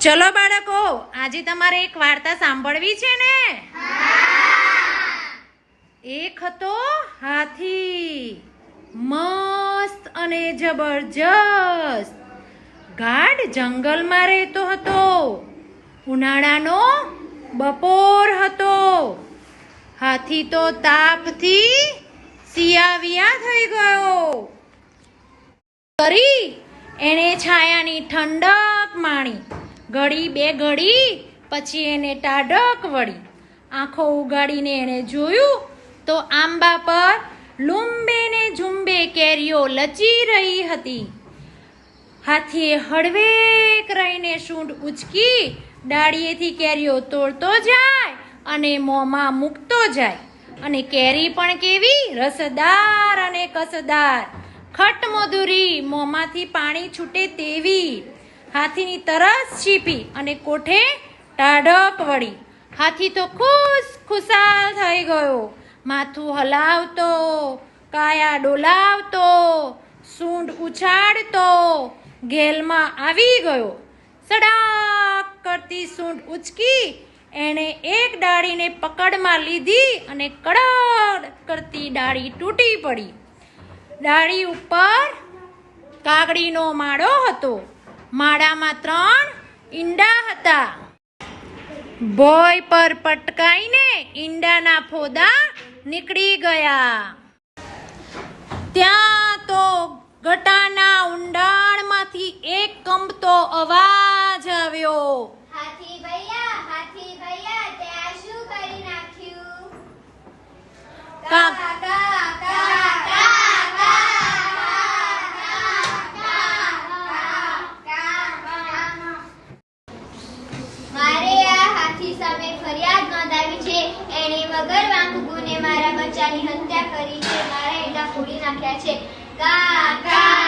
ચલો બાળકો, આજે તમારે એક વાર્તા સાંભળવી છે ને? એક હતો હાથી, મસ્ત અને જબરજસ્ત. ગાઢ જંગલમાં રહેતો હતો. ઉનાળાનો બપોર હતો. હાથી તો તાપથી સિયાવિયા થઈ ગયો. કરી એણે છાયાની ઠંડક માણી. ઘડી બે ઘડી, પછી એને ટાઢક વળી. આંખો ઉગાડીને એણે જોયું તો આંબા પર લુંબે ને ઝુંબે કેરીઓ લચી રહી હતી. હાથીએ હળવેક રહીને સૂંઢ ઉચકી, ડાળીએથી કેરીઓ તોડતો જાય અને મોંમાં મૂકતો જાય. અને કેરી પણ કેવી? રસદાર અને કસદાર. ખટ મધુરી મોંમાંથી પાણી છૂટે તેવી. હાથીની તરસ છીપી અને કોઠે ટાઢક વળી. હાથી તો ખુશ ખુશાલ થઈ ગયો. માથું હલાવતો, કાયા ડોલાવતો, સૂંઢ ઉછાળતો ગેલમાં આવી ગયો. સડાક કરતી સૂંઢ ઉચકી, એણે એક ડાળીને પકડમાં લીધી અને કડક કરતી ડાળી તૂટી પડી. ડાળી ઉપર કાગડીનો માળો હતો. માળામાં ત્રણ ઈંડા હતા. ભોય પર પટકાઈને ઈંડાના ફોદા નીકળી ગયા. ત્યાં તો ગટાના ઊંડાણમાંથી એક કંપતો અવાજ આવ્યો. હાથી ભૈયા હાથી ભૈયા ત્યાં શું કરી નાખ્યું કા કા કા કા કા મારે આ હાથી સામે ફરિયાદ નોંધાવી છે એણે વગર વાંક ગુને મારા બચ્ચાની હત્યા કરી છે. મારા ઈંડા ફોડી નાખ્યા છે. કા કા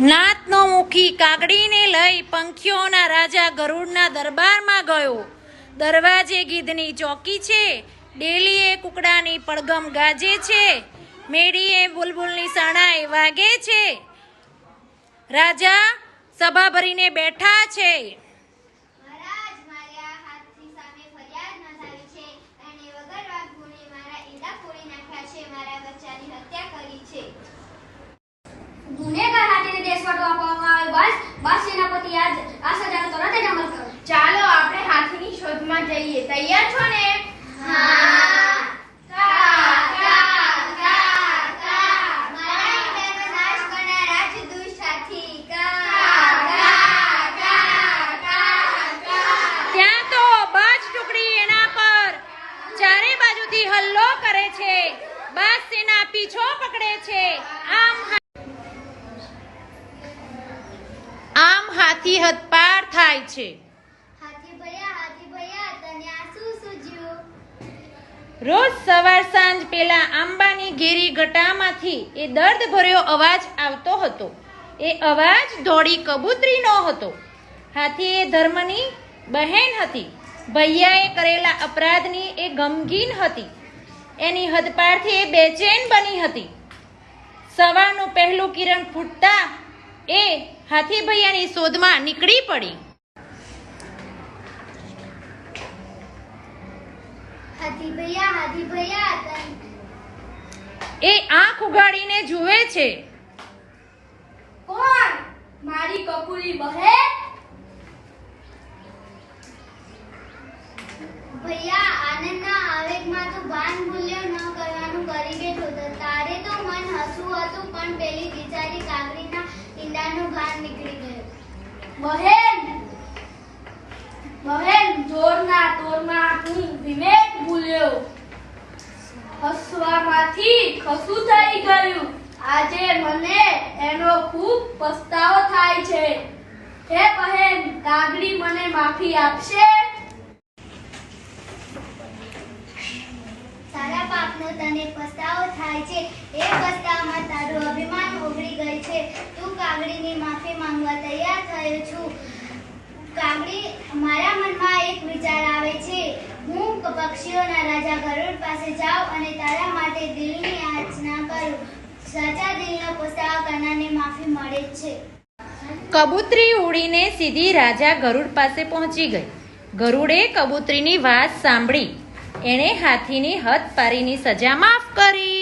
નાતનો મુખી કાગડીને લઈ પંખીઓના રાજા ગરુડના દરબારમાં ગયો. દરવાજે ગીધની ચોકી છે. ડેલીએ કુકડાની પડગમ ગાજે છે. મેડીએ બુલબુલની સણાઈ વાગે છે. રાજા સભા ભરીને બેઠા છે. ગુનેગાર હાથીને દેશવટો આપવામાં આવે બસ બસ સેનાપતિ આજ આ સજાનો ચાલો આપણે હાથીની શોધમાં જઈએ. તૈયાર છો ને? હા. છે. બસ સેના પીછો પકડે છે. આમ આમ હાથી હદપાર થાય છે. રોજ સવાર સાંજ પેલા આંબાની ઘેરી ગટામાંથી એ દર્દ ભર્યો અવાજ આવતો હતો. એ અવાજ ધોળી કબૂતરીનો હતો. હાથી એ ધર્મની બહેન હતી. ભૈયાએ કરેલા અપરાધની એ ગમગીન હતી. એની હદપારથી એ બેચેન બની હતી. સવારનું પહેલું કિરણ ફૂટતા એ હાથી ભૈયાની શોધમાં નીકળી પડી. હાથી ભૈયા હાથી ભૈયા એ આંખ ઉગાડીને જુએ છે. કોણ? મારી કપૂરી બહેન? ભૈયા આનંદના આવેગમાં તો ભાન ભૂલ્યો ન કરવાનું કરી બેઠો તો તારે તો મન હસવું હતું પણ પેલી બિચારી કાગડીના ઈંડાનું ગાન નીકળી ગયું. બહેન બહેન, જોરના તોરમાં હું વિવેક ભૂલ્યો. હસવામાંથી ખસું થઈ ગયું. આજે મને એનો ખૂબ પસ્તાવો થાય છે. હે બહેન કાગડી મને માફી આપશે? તારા પાપનો તને પસ્તાવો થાય છે. એ પસ્તાવામાં તારું અભિમાન ઓગળી ગઈ છે તું કાગડીની માફી માંગવા તૈયાર છું. કાગડી મારા મનમાં એક વિચાર આવે છે. હું પક્ષીઓના રાજા ગરુડ પાસે જાઉં અને તારા માટે દિલની યાચના સાચા દિલનો પસ્તાવો કરનારને માફી મળે છે. કબૂતરી ઉડીને સીધી રાજા ગરુડ પાસે પહોંચી ગઈ. ગરુડે કબૂતરીની વાત સાંભળી. એણે હાથીની હદ પારીની સજા માફ કરી.